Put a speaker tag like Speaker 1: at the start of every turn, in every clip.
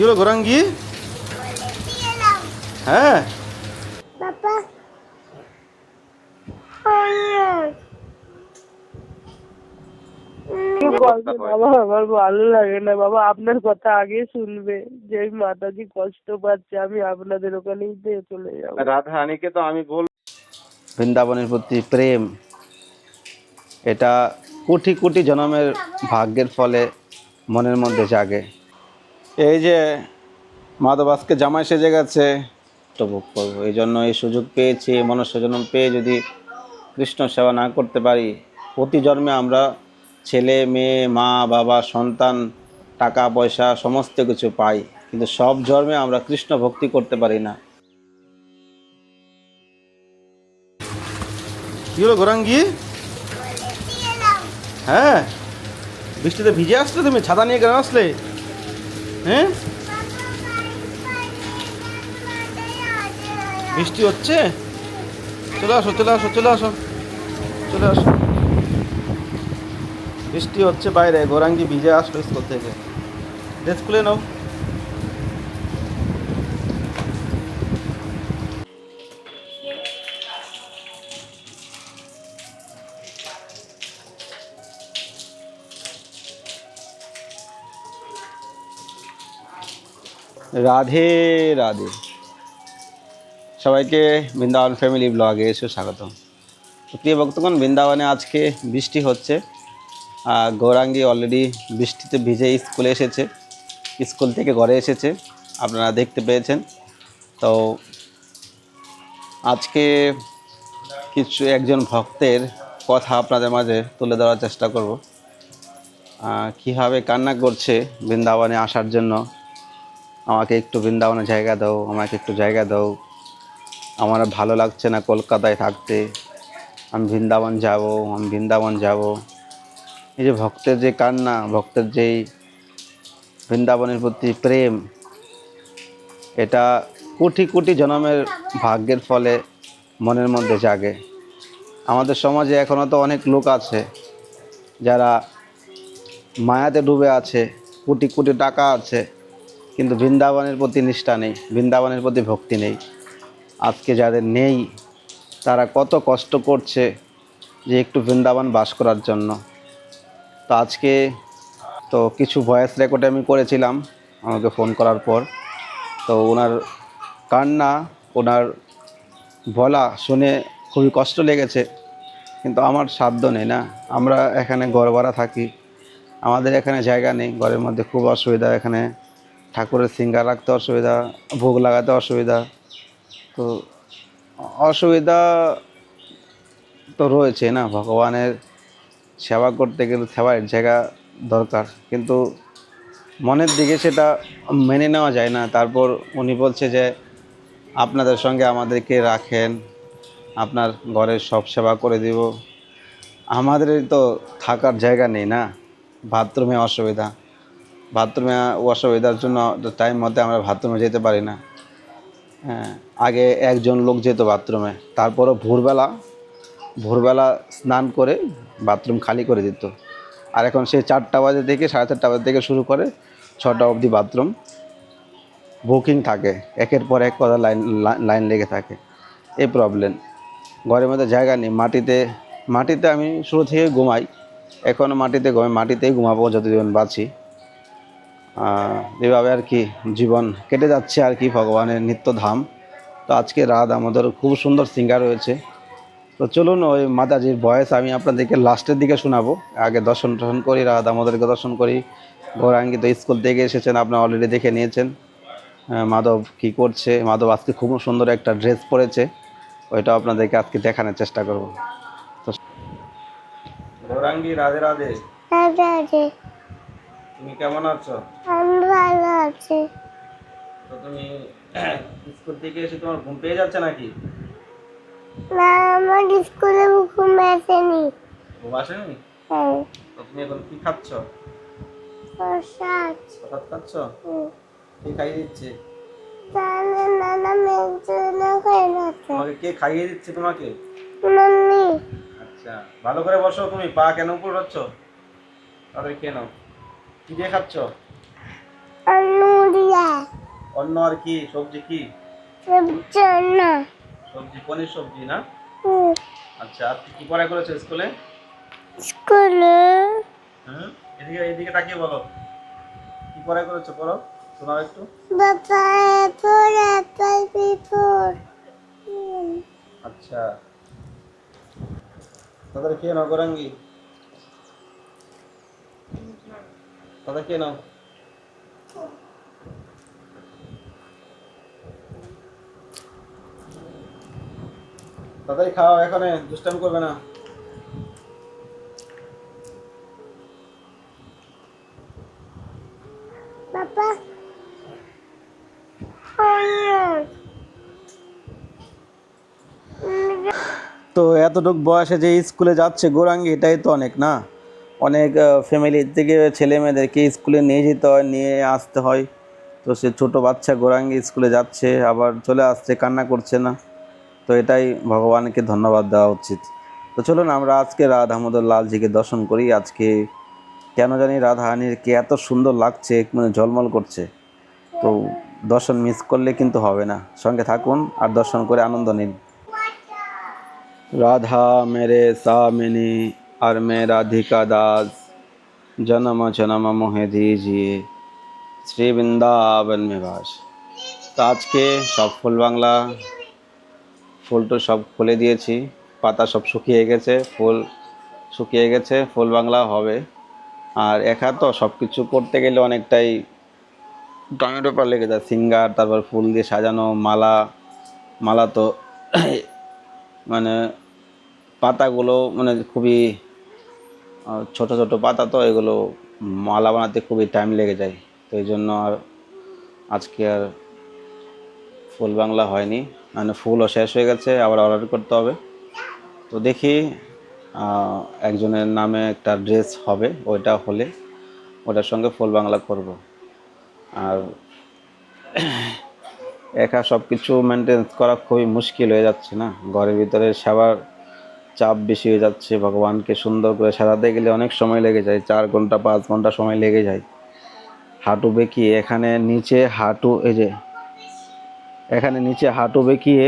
Speaker 1: কি হলো গোরাঙ্গি হ্যাঁ
Speaker 2: বাবা
Speaker 3: বাবা আমার ভালো লাগে না বাবা আপনার কথা আগে শুনবে। যে মাতাজি কষ্ট পাচ্ছে আমি আপনাদের ওখানেই দিয়ে চলে যাব।
Speaker 1: রাধারানীকে তো আমি বল বৃন্দাবনের প্রতি প্রেম এটা কোটি কোটি জনমের ভাগ্যের ফলে মনের মধ্যে জাগে। এই যে মাধব আজকে জামাই সেজে গেছে। উপভোগ করব এই জন্য এই সুযোগ পেয়েছি এই মনুষ্য জন্ম পেয়ে যদি কৃষ্ণ সেবা না করতে পারি প্রতি জন্মে আমরা ছেলে মেয়ে মা বাবা সন্তান টাকা পয়সা সমস্ত কিছু পাই কিন্তু সব জন্মে আমরা কৃষ্ণ ভক্তি করতে পারি না। কি হলো গোরাঙ্গি? হ্যাঁ বৃষ্টিতে ভিজে আসলে তুমি? ছাতা নিয়ে কেন আসলে? হ্যাঁ? বৃষ্টি হচ্ছে? চলে আসো চলে আসো চলে আসো। চলে আসো। বৃষ্টি হচ্ছে বাইরে, গোরাঙ্গি ভিজে আসলো স্কুল থেকে। ড্রেস খুলে নাও। রাধে রাধে। সবাইকে বৃন্দাবন ফ্যামিলি ব্লগে এসে স্বাগত প্রিয় ভক্তগণ, বৃন্দাবনে আজকে বৃষ্টি হচ্ছে। গৌরাঙ্গী অলরেডি বৃষ্টিতে ভিজে স্কুলে এসেছে। স্কুল থেকে ঘরে এসেছে, আপনারা দেখতে পেয়েছেন। তো আজকে কিছু একজন ভক্তের কথা আপনাদের মাঝে তুলে ধরার চেষ্টা করব। কীভাবে কান্না করছে বৃন্দাবনে আসার জন্য? আমাকে একটু বৃন্দাবনে জায়গা দাও, আমাকে একটু জায়গা দাও। আমার ভালো লাগছে না কলকাতায় থাকতে। আমি বৃন্দাবন যাব, আমি বৃন্দাবন যাব। এই যে ভক্তের যে কান্না, ভক্তের যেই বৃন্দাবনের প্রতি প্রেম, এটা কোটি কোটি জনমের ভাগ্যের ফলে মনের মধ্যে জাগে। আমাদের সমাজে এখনও তো অনেক লোক আছে, যারা মায়াতে ডুবে আছে, কোটি কোটি টাকা আছে। কিন্তু বৃন্দাবনের প্রতি নিষ্ঠা নেই, বৃন্দাবনের প্রতি ভক্তি নেই। আজকে যাদের নেই, তারা কত কষ্ট করছে যে একটু বৃন্দাবন বাস করার জন্য। তো আজকে তো কিছু ভয়েস রেকর্ড আমি করেছিলাম আমাকে ফোন করার পর। তো ওনার কান্না, ওনার বলা শুনে খুবই কষ্ট লেগেছে, কিন্তু আমার সাধ্য নেই না। আমরা এখানে ঘর ভাড়া থাকি, আমাদের এখানে জায়গা নেই, ঘরের মধ্যে খুব অসুবিধা এখানে। ঠাকুরের সিঙ্গার রাখতে অসুবিধা, ভোগ লাগাতে অসুবিধা। তো অসুবিধা তো রয়েছে না, ভগবানের সেবা করতে গেলে সেবার জায়গা দরকার। কিন্তু মনের দিকে সেটা মেনে নেওয়া যায় না। তারপর উনি বলছে যে, আপনাদের সঙ্গে আমাদেরকে রাখেন, আপনার ঘরের সব সেবা করে দিব। আমাদেরই তো থাকার জায়গা নেই না, বাথরুমে অসুবিধা। বাথরুমে অসুবিধার জন্য টাইম মতে আমরা বাথরুমে যেতে পারি না। হ্যাঁ আগে একজন লোক যেত বাথরুমে তারপরও ভোরবেলা ভোরবেলা স্নান করে বাথরুম খালি করে দিত। আর এখন সে চারটা বাজে থেকে, সাড়ে চারটা বাজে থেকে শুরু করে ছটা অবধি বাথরুম বুকিং থাকে, একের পর এক কথা লাইন লাইন লেগে থাকে। এই প্রবলেম ঘরের মধ্যে জায়গা নেই, মাটিতে মাটিতে আমি শুরু থেকে ঘুমাই। এখনও মাটিতে ঘুমাই, মাটিতেই ঘুমাবো যতদিন বাঁচি। এভাবে আর কি জীবন কেটে যাচ্ছে আর কি ভগবানের নিত্যধাম। তো আজকে রাত আমাদের খুব সুন্দর সিঙ্গার রয়েছে তো চলুন ওই মাতাজির ভয়েস আমি আপনাদেরকে লাস্টের দিকে শোনাবো। আগে দর্শন টর্শন করি রাত আমাদেরকে দর্শন করি। গৌরাঙ্গি তো স্কুল থেকে এসেছেন আপনারা অলরেডি দেখে নিয়েছেন। মাধব কি করছে? মাধব আজকে খুব সুন্দর একটা ড্রেস পরেছে। ওইটা আপনাদেরকে আজকে দেখানোর চেষ্টা করব। তো গৌরাঙ্গি রাধে রাধে।
Speaker 2: রাধে রাধে।
Speaker 1: তুমি কেমন আছো?
Speaker 2: আমি ভালো আছি।
Speaker 1: তো তুমি স্কুল থেকে এসে তোমার ঘুম পেয়ে যাচ্ছে নাকি?
Speaker 2: না আমার স্কুলে ঘুম আসেনি।
Speaker 1: ঘুম আসেনি?
Speaker 2: হ্যাঁ।
Speaker 1: তো তুমি এখন কি খাচ্ছ?
Speaker 2: প্রসাদ
Speaker 1: হঠাৎ খাচ্ছ?
Speaker 2: হুম।
Speaker 1: কে খাইয়ে দিচ্ছে?
Speaker 2: তাহলে নানা জন্য খাই রাখে
Speaker 1: তোমাকে কে খাইয়ে দিচ্ছে তোমাকে?
Speaker 2: মাম্মি।
Speaker 1: আচ্ছা ভালো করে বসো তুমি পা কেন উপর রাখছ তাহলে কেন কি দিয়ে খাচ্ছ? অন্য আর কি? সবজি কি?
Speaker 2: জন্য
Speaker 1: সবজি পনির সবজি না?
Speaker 2: হুম,
Speaker 1: আচ্ছা আর কি পড়া করেছ স্কুলে?
Speaker 2: স্কুলে।
Speaker 1: হুম? এদিকে এদিকে তাকিয়ে বলো। কি পড়া করেছ বলো শোনাও একটু।
Speaker 2: বাবা এরপর অ্যাপল বিফোর
Speaker 1: আচ্ছা। তাদের খেয়ে নাও তাদের খেয়ে নাও। তাড়াতাড়ি খাও এখানে দুষ্টামি করবে না।
Speaker 2: বাবা।
Speaker 1: তো এতটুক বয়সে যে স্কুলে যাচ্ছে গোরাঙ্গি এটাই তো অনেক না? অনেক ফ্যামিলির থেকে ছেলে মেয়েদেরকে স্কুলে নিয়ে যেতে হয় নিয়ে আসতে হয়। তো সে ছোট বাচ্চা গোরাঙ্গি স্কুলে যাচ্ছে আবার চলে আসছে কান্না করছে না। তো এটাই ভগবানকে ধন্যবাদ দেওয়া উচিত। তো চলুন আমরা আজকে রাধা মদন লালজিকে দর্শন করি। আজকে কেন জানি রাধাহানিরকে এত সুন্দর লাগছে মানে ঝলমল করছে। তো দর্শন মিস করলে কিন্তু হবে না। সঙ্গে থাকুন আর দর্শন করে আনন্দ নিন। রাধা মেরে সামিনী। আর মেয়ে রাধিকা দাস, জনম জনম মোহে দিয়েজিয়ে শ্রী বৃন্দাবন মেবাস তো আজকে সব ফুল বাংলা, ফুল তো সব খুলে দিয়েছি, পাতা সব শুকিয়ে গেছে, ফুল শুকিয়ে গেছে, ফুল বাংলা হবে। আর একা তো সব কিছু করতে গেলে অনেকটাই টমেটো পার লেগে যায়, সিঙ্গার, তারপর ফুল দিয়ে সাজানো, মালা মালা তো মানে পাতাগুলো মানে খুবই ছোট ছোট পাতা তো এগুলো মালা বানাতে খুবই টাইম লেগে যায়। তো এই জন্য আর আজকে আর ফুল বাংলা হয়নি। মানে ফুলও শেষ হয়ে গেছে, আবার অর্ডার করতে হবে। তো দেখি একজনের নামে একটা ড্রেস হবে, ওইটা হলে ওটার সঙ্গে ফুল বাংলা করব। আর একা সব কিছু মেনটেন করা খুবই মুশকিল হয়ে যাচ্ছে না। ঘরের ভিতরে সেবার চাপ বেশি হয়ে যাচ্ছে, ভগবানকে সুন্দর করে সাজাতে গেলে অনেক সময় লেগে যায়, চার ঘণ্টা, পাঁচ ঘণ্টা সময় লেগে যায়। হাঁটু বেঁকিয়ে এখানে নিচে হাঁটু, এই যে, এখানে নিচে হাঁটু বেঁকিয়ে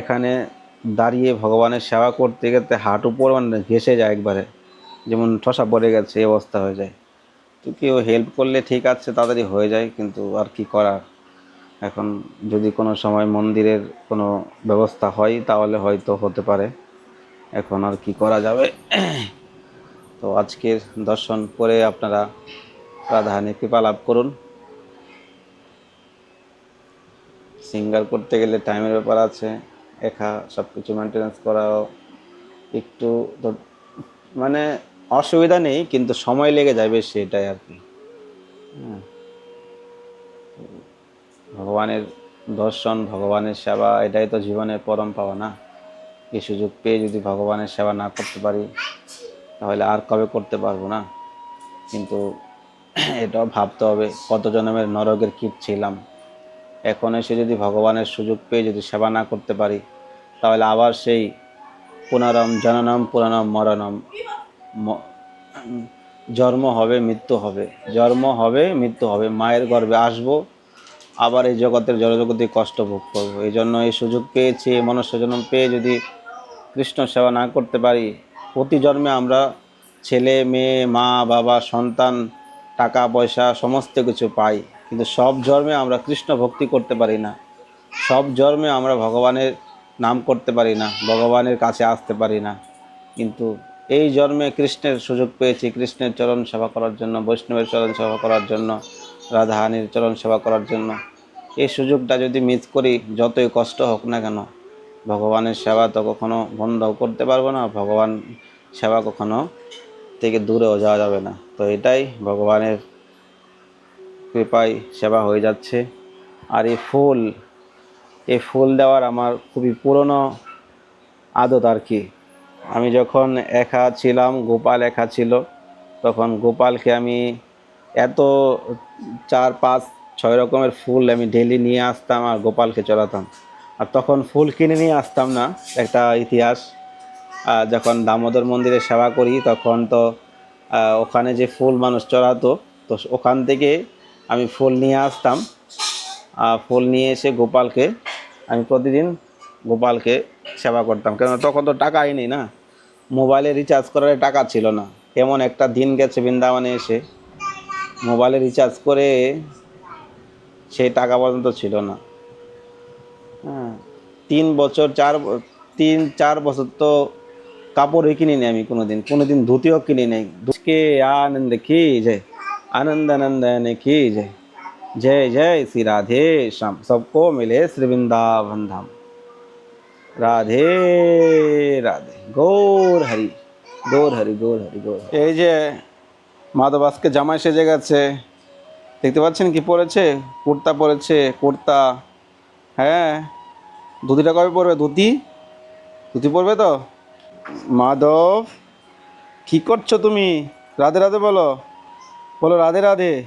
Speaker 1: এখানে দাঁড়িয়ে ভগবানের সেবা করতে গেতে হাঁটু পরিমাণ ঘেসে যায় একবারে, যেমন ঠসা পড়ে গেছে, এই অবস্থা হয়ে যায়। তো কেউ হেল্প করলে ঠিক আছে, তাড়াতাড়ি হয়ে যায়, কিন্তু আর কি করার? এখন যদি কোনো সময় মন্দিরের কোনো ব্যবস্থা হয়, তাহলে হয়তো হতে পারে। এখন আর কি করা যাবে? তো আজকের দর্শন করে আপনারা রাধাহানি কৃপা লাভ করুন। সিঙ্গার করতে গেলে টাইমের ব্যাপার আছে, একা সব কিছু মেনটেন্যান্স করাও একটু মানে অসুবিধা নেই, কিন্তু সময় লেগে যায় বেশি এটাই আর কি। হ্যাঁ। ভগবানের দর্শন, ভগবানের সেবা, এটাই তো জীবনের পরম পাওয়া না এই সুযোগ পেয়ে যদি ভগবানের সেবা না করতে পারি, তাহলে আর কবে করতে পারব না? কিন্তু এটাও ভাবতে হবে কত জন্মের নরকের কীট ছিলাম। এখন এসে যদি ভগবানের সুযোগ পেয়ে যদি সেবা না করতে পারি, তাহলে আবার সেই পুনরম জননম পুনরম মরণম জন্ম হবে, মৃত্যু হবে। জন্ম হবে, মৃত্যু হবে। মায়ের গর্ভে আসব, আবার এই জগতের জড়জগতে কষ্ট ভোগ করব। এই জন্য এই সুযোগ পেয়েছি, এই মনুষ্য জন্ম পেয়ে যদি কৃষ্ণ সেবা না করতে পারি। প্রতি জন্মে আমরা ছেলে, মেয়ে, মা, বাবা, সন্তান, টাকা, পয়সা, সমস্ত কিছু পাই। কিন্তু সব জন্মে আমরা কৃষ্ণ ভক্তি করতে পারি না। সব জন্মে আমরা ভগবানের নাম করতে পারি না, ভগবানের কাছে আসতে পারি না। কিন্তু এই জন্মে কৃষ্ণের সুযোগ পেয়েছি, কৃষ্ণের চরণ সেবা করার জন্য, বৈষ্ণবের চরণ সেবা করার জন্য রাধাহানির চরণ সেবা করার জন্য। এই সুযোগটা যদি মিস করি, যতই কষ্ট হোক না কেন ভগবানের সেবা তো কখনো বন্ধ করতে পারব না, ভগবান সেবা কখনো থেকে দূরেও যাওয়া যাবে না। তো এটাই ভগবানের কৃপায় সেবা হয়ে যাচ্ছে। আর এই ফুল এই ফুল দেওয়ার আমার খুবই পুরনো আদত আর কি। আমি যখন একা ছিলাম, গোপাল একা ছিল, তখন গোপালকে আমি এত চার, পাঁচ, ছয় রকমের ফুল আমি ডেলি নিয়ে আসতাম আর গোপালকে চড়াতাম। আর তখন ফুল কিনে নিয়ে আসতাম না, একটা ইতিহাস। যখন দামোদর মন্দিরে সেবা করি, তখন তো ওখানে যে ফুল মানুষ চড়াতো, তো ওখান থেকে আমি ফুল নিয়ে আসতাম। ফুল নিয়ে এসে গোপালকে, আমি প্রতিদিন গোপালকে সেবা করতাম। কেন তখন তো টাকাই নেই না। মোবাইলে রিচার্জ করার টাকা ছিল না। এমন একটা দিন গেছে বৃন্দাবনে এসে। মোবাইলে রিচার্জ করে সেই টাকা পর্যন্ত ছিল না। হ্যাঁ তিন বছর, চার তিন, চার বছর তো কাপড়ই কিনি নি আমি কোনোদিন। কোনোদিন ধুতিও কিনি নাই কে আনন্দ কি যে আনন্দ আনন্দ কি যে জয় জয় শ্রী রাধে শ্যাম। সবকো মিলে শ্রী বৃন্দাবন ধাম। রাধে রাধে। গৌর হরি। গৌর হরি গৌর হরি, গৌর এই যে মাধব আজকে জামাই সেজে গেছে। দেখতে পাচ্ছেন কি পরেছে? কুর্তা পরেছে, কুর্তা। হ্যাঁ। ধুতিটা কবে পরবে? ধুতি? ধুতি পরবে তো? মাধব, কি করছ তুমি? রাধে রাধে বলো। বলো রাধে রাধে।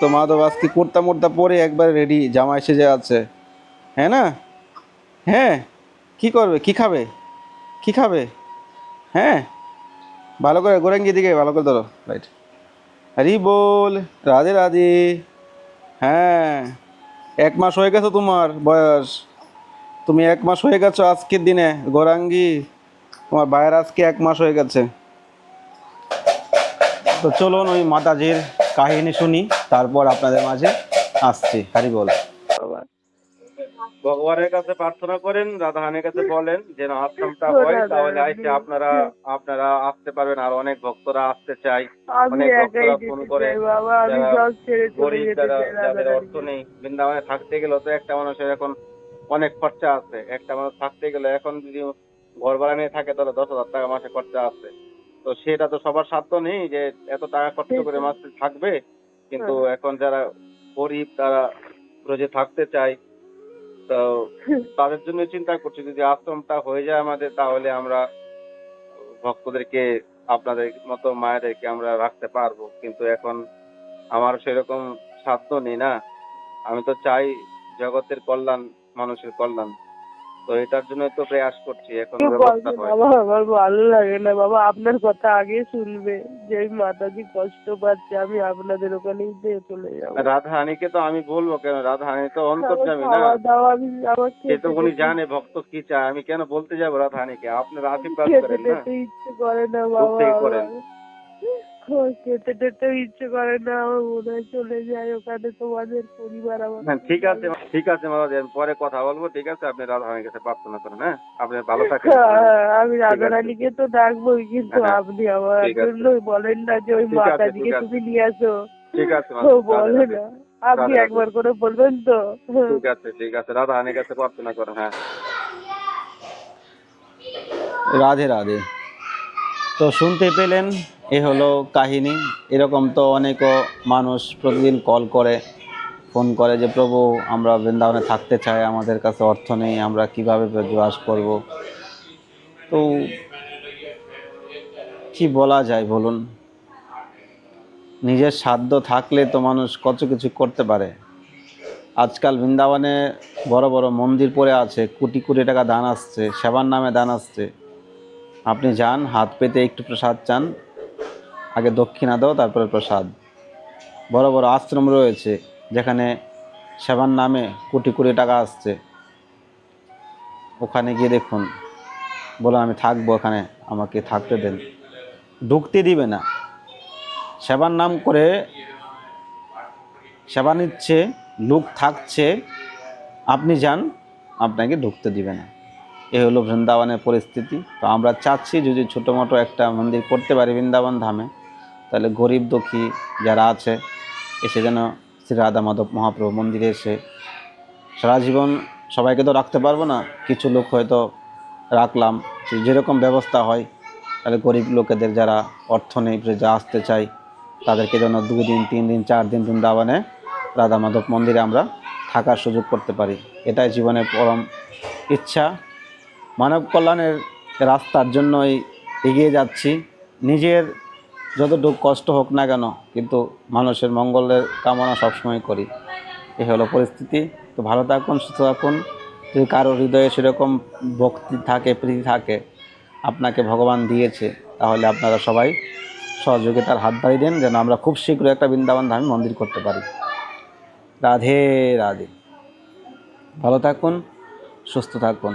Speaker 1: তো মাধব আজকে কুর্তা মুর্তা পরে একবারে রেডি জামা এসে যে আছে। হ্যাঁ না? হ্যাঁ। কি করবে? কি খাবে? কি খাবে? হ্যাঁ? ভালো করে গোরেঙ্গি দিকে ভালো করে ধরো। রাইট হরি বল রাধে রাধে। হ্যাঁ। এক মাস হয়ে গেছে তোমার বয়স। তুমি এক মাস হয়ে গেছো আজকের দিনে, গোরাঙ্গি। তোমার ভাইয়ের আজকে এক মাস হয়ে গেছে। তো চলুন ওই মাতাজির কাহিনী শুনি, তারপর আপনাদের মাঝে আসছি। হারি বল। ভগবানের কাছে প্রার্থনা করেন রাধাহানের কাছে বলেন যেন আশ্রমটা হয় তাহলে। আইসে আপনারা আপনারা আসতে পারবেন। আর অনেক ভক্তরা আসতে চাই অনেক ভক্তরা ফোন করে। গরিব যারা যাদের অর্থ নেই বৃন্দাবনে থাকতে গেলে তো একটা মানুষের এখন অনেক খরচা আছে। একটা মানুষ থাকতে গেলে এখন যদি ঘর ভাড়া নিয়ে থাকে তাহলে দশ হাজার টাকা মাসে খরচা আছে। তো সেটা তো সবার সাধ্য নেই যে এত টাকা খরচ করে মাসে থাকবে। কিন্তু এখন যারা গরিব তারা রোজে থাকতে চায় তো তাদের জন্য চিন্তা করছি, যদি আশ্রমটা হয়ে যায় আমাদের, তাহলে আমরা ভক্তদেরকে, আপনাদের মতো মায়েদেরকে আমরা রাখতে পারব। কিন্তু এখন আমার সেরকম সাধ্য নেই না। আমি তো চাই জগতের কল্যাণ, মানুষের কল্যাণ। তো এটার জন্য তো প্রয়াস করছি এখন
Speaker 3: বাবা আমার ভালো লাগে না বাবা আপনার কথা আগে শুনবে যে মাতাজি কষ্ট পাচ্ছে আমি আপনাদের ওখানেই দিয়ে চলে যাব।
Speaker 1: রাধাহানিকে তো আমি বলব কেন? রাধাহানি তো
Speaker 3: আমার
Speaker 1: অন্তর্জামী না।
Speaker 3: আমি
Speaker 1: সে তো উনি জানে ভক্ত কি চায় আমি কেন বলতে যাব রাধাহানিকে আপনারা আশীর্বাদ করেন না।
Speaker 3: ইচ্ছে করে না বাবা
Speaker 1: করেন।
Speaker 3: ইচ্ছে করে না আমার মনে হয় চলে যায় ওখানে তোমাদের পরিবার আমার
Speaker 1: হ্যাঁ ঠিক আছে ঠিক আছে পরে কথা বলব ঠিক আছে? আপনি রাধাহানির কাছে প্রার্থনা করেন হ্যাঁ? আপনি ভালো থাকেন।
Speaker 3: হ্যাঁ, আমি। রাধারানীকে তো ডাকবোই কিন্তু
Speaker 1: হ্যাঁ,
Speaker 3: আপনি আমার জন্য বলেন না যে ওই মাতাজিকে তুমি নিয়ে আসো।
Speaker 1: ঠিক আছে
Speaker 3: বলে না। আপনি একবার করে বলবেন তো। হ্যাঁ।
Speaker 1: ঠিক আছে ঠিক আছে রাধাহানির কাছে প্রার্থনা করেন হ্যাঁ। রাধে রাধে। তো শুনতে পেলেন এ হলো কাহিনী। এরকম তো অনেকও মানুষ প্রতিদিন কল করে, ফোন করে যে, প্রভু, আমরা বৃন্দাবনে থাকতে চাই, আমাদের কাছে অর্থ নেই, আমরা কীভাবে বাস করব? তো কি বলা যায় বলুন? নিজের সাধ্য থাকলে তো মানুষ কত কিছু করতে পারে। আজকাল বৃন্দাবনে বড় বড় মন্দির পড়ে আছে, কোটি কোটি টাকা দান আসছে, সেবার নামে দান আসছে। আপনি যান, হাত পেতে একটু প্রসাদ চান আগে দক্ষিণা দাও, তারপরে প্রসাদ। বড় বড় আশ্রম রয়েছে, যেখানে সেবার নামে কোটি কোটি টাকা আসছে। ওখানে গিয়ে দেখুন। বলো আমি থাকব ওখানে, আমাকে থাকতে দেন। ঢুকতে দিবে না। সেবার নাম করে সেবা নিচ্ছে, লোক থাকছে, আপনি যান, আপনাকে ঢুকতে দিবে না। এ হলো বৃন্দাবনের পরিস্থিতি। তো আমরা চাচ্ছি যদি ছোটো মোটো একটা মন্দির করতে পারি বৃন্দাবন ধামে তাহলে গরিব দুঃখী যারা আছে, এসে যেন শ্রী রাধা মাধব মহাপ্রভু মন্দিরে এসে সারা জীবন সবাইকে তো রাখতে পারব না, কিছু লোক হয়তো রাখলাম। যেরকম ব্যবস্থা হয়, তাহলে গরিব লোকেদের যারা অর্থ নেই, যা আসতে চাই, তাদেরকে যেন দুদিন তিন দিন চার দিন বৃন্দাবনে রাধা মাধব মন্দিরে আমরা থাকার সুযোগ করতে পারি। এটাই জীবনের পরম ইচ্ছা। মানব কল্যাণের রাস্তার জন্যই এগিয়ে যাচ্ছি। নিজের যতটুকু কষ্ট হোক না কেন, কিন্তু মানুষের মঙ্গলের কামনা সবসময় করি। এ হলো পরিস্থিতি। তো ভালো থাকুন, সুস্থ থাকুন। যদি কারও হৃদয়ে সেরকম ভক্তি থাকে, প্রীতি থাকে, আপনাকে ভগবান দিয়েছে, তাহলে আপনারা সবাই সহযোগিতার হাত বাড়িয়ে দেন, যেন আমরা খুব শীঘ্রই একটা বৃন্দাবন ধামে মন্দির করতে পারি। রাধে রাধে। ভালো থাকুন, সুস্থ থাকুন।